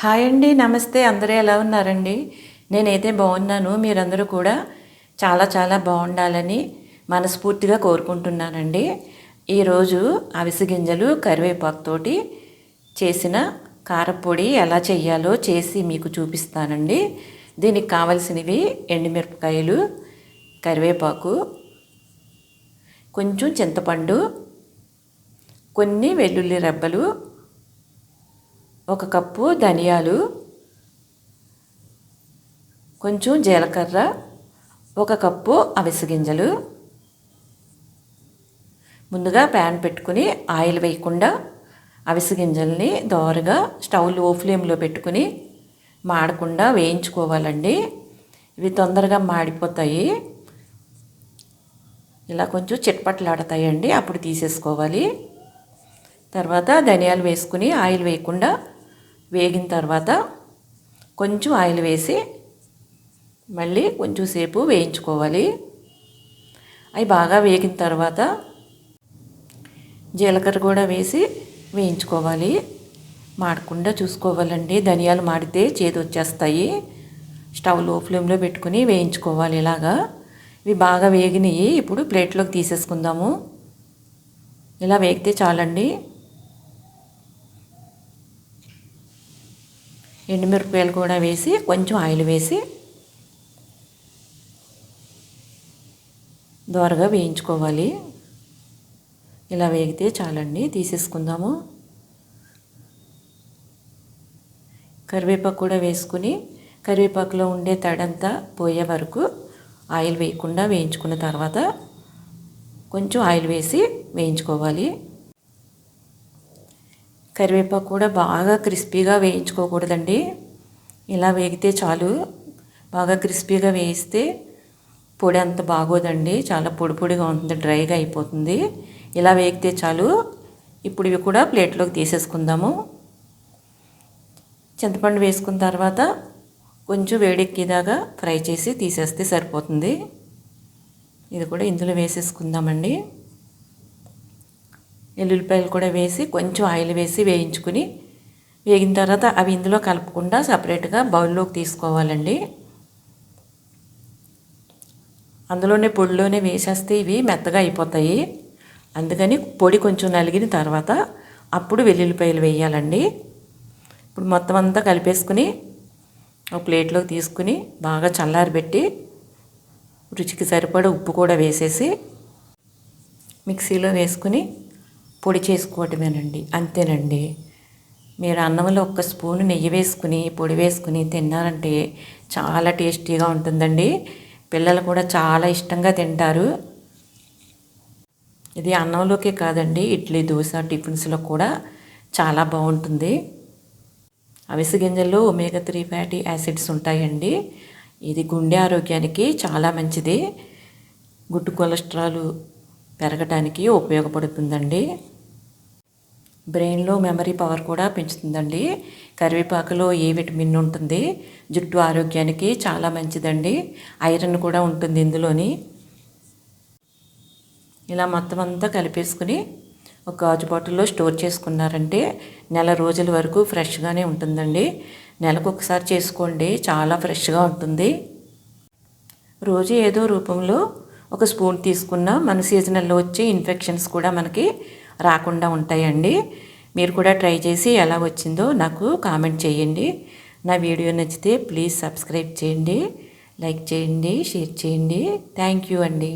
Hi అండి నమస్తే. అందరూ ఎలా ఉన్నారండి? నేనైతే బాగున్నాను. మీరందరూ కూడా చాలా చాలా బాగుండాలని మనస్ఫూర్తిగా కోరుకుంటున్నానండి. ఈరోజు అవిసె గింజలు కరివేపాకుతోటి చేసిన కారపొడి ఎలా చేయాలో చేసి మీకు చూపిస్తానండి. దీనికి కావలసినవి ఎండుమిరపకాయలు కరివేపాకు కొంచెం చింతపండు కొన్ని వెల్లుల్లి రెబ్బలు ఒక కప్పు ధనియాలు కొంచెం జీలకర్ర ఒక కప్పు అవిసె గింజలు. ముందుగా ప్యాన్ పెట్టుకుని ఆయిల్ వేయకుండా అవిసె గింజల్ని దోరగా స్టవ్లో ఫ్లేమ్లో పెట్టుకుని మాడకుండా వేయించుకోవాలండి. ఇవి తొందరగా మాడిపోతాయి. ఇలా కొంచెం చిట్పట్లాడతాయండి అప్పుడు తీసేసుకోవాలి. తర్వాత ధనియాలు వేసుకుని ఆయిల్ వేయకుండా వేగిన తర్వాత కొంచెం ఆయిల్ వేసి మళ్ళీ కొంచెం సేపు వేయించుకోవాలి. అవి బాగా వేగిన తర్వాత జీలకర్ర కూడా వేసి వేయించుకోవాలి. మాడకుండా చూసుకోవాలండి. ధనియాలు మాడితే చేదు వచ్చేస్తాయి. స్టవ్లో ఫ్లేమ్లో పెట్టుకుని వేయించుకోవాలి ఇలాగా. ఇవి బాగా వేగినాయి. ఇప్పుడు ప్లేట్లోకి తీసేసుకుందాము. ఇలా వేగితే చాలండి. ఎండుమిరపకాయలు కూడా వేసి కొంచెం ఆయిల్ వేసి దోరగా వేయించుకోవాలి. ఇలా వేగితే చాలండి. తీసేసుకుందాము. కరివేపాకు కూడా వేసుకుని కరివేపాకులో ఉండే తడంతా పోయే వరకు ఆయిల్ వేయకుండా వేయించుకున్న తర్వాత కొంచెం ఆయిల్ వేసి వేయించుకోవాలి. కరివేపాకు కూడా బాగా క్రిస్పీగా వేయించుకోకూడదండి. ఇలా వేగితే చాలు. బాగా క్రిస్పీగా వేయిస్తే పొడి అంత బాగోదండి. చాలా పొడి పొడిగా ఉంటుంది డ్రైగా అయిపోతుంది. ఇలా వేగితే చాలు. ఇప్పుడు ఇవి కూడా ప్లేట్లోకి తీసేసుకుందాము. చింతపండు వేసుకున్న తర్వాత కొంచెం వేడెక్కేదాకా ఫ్రై చేసి తీసేస్తే సరిపోతుంది. ఇది కూడా ఇందులో వేసేసుకుందామండి. ఎల్లుల్లిపాయలు కూడా వేసి కొంచెం ఆయిల్ వేసి వేయించుకుని వేగిన తర్వాత అవి ఇందులో కలపకుండా సపరేట్గా బౌల్లోకి తీసుకోవాలండి. అందులోనే పొడిలోనే వేసేస్తే ఇవి మెత్తగా అయిపోతాయి. అందుకని పొడి కొంచెం నలిగిన తర్వాత అప్పుడు వెల్లుల్లిపాయలు వేయాలండి. ఇప్పుడు మొత్తం అంతా కలిపేసుకుని ఒక ప్లేట్లోకి తీసుకుని బాగా చల్లారబెట్టి రుచికి సరిపడ ఉప్పు కూడా వేసేసి మిక్సీలో వేసుకుని పొడి చేసుకోవటమేనండి. అంతేనండి. మీరు అన్నంలో ఒక్క స్పూన్ నెయ్యి వేసుకుని పొడి వేసుకుని తిన్నారంటే చాలా టేస్టీగా ఉంటుందండి. పిల్లలు కూడా చాలా ఇష్టంగా తింటారు. ఇది అన్నంలోకే కాదండి ఇడ్లీ దోశ టిఫిన్స్లో కూడా చాలా బాగుంటుంది. అవిసె గింజల్లో ఒమేగా త్రీ ఫ్యాటీ యాసిడ్స్ ఉంటాయండి. ఇది గుండె ఆరోగ్యానికి చాలా మంచిది. గుడ్డు కొలెస్ట్రాల్ పెరగటానికి ఉపయోగపడుతుందండి. బ్రెయిన్లో మెమరీ పవర్ కూడా పెంచుతుందండి. కరివేపాకులో ఏ విటమిన్ ఉంటుంది? జుట్టు ఆరోగ్యానికి చాలా మంచిదండి. ఐరన్ కూడా ఉంటుంది ఇందులోని. ఇలా మొత్తం అంతా కలిపేసుకుని ఒక గాజు బాటిల్లో స్టోర్ చేసుకున్నారంటే నెల రోజుల వరకు ఫ్రెష్గానే ఉంటుందండి. నెలకు ఒకసారి చేసుకోండి చాలా ఫ్రెష్గా ఉంటుంది. రోజు ఏదో రూపంలో ఒక స్పూన్ తీసుకున్న మన సీజనల్లో వచ్చే ఇన్ఫెక్షన్స్ కూడా మనకి రాకుండా ఉంటాయండి. మీరు కూడా ట్రై చేసి ఎలా వచ్చిందో నాకు కామెంట్ చేయండి. నా వీడియో నచ్చితే ప్లీజ్ సబ్స్క్రైబ్ చేయండి లైక్ చేయండి షేర్ చేయండి. థ్యాంక్ యూ అండి.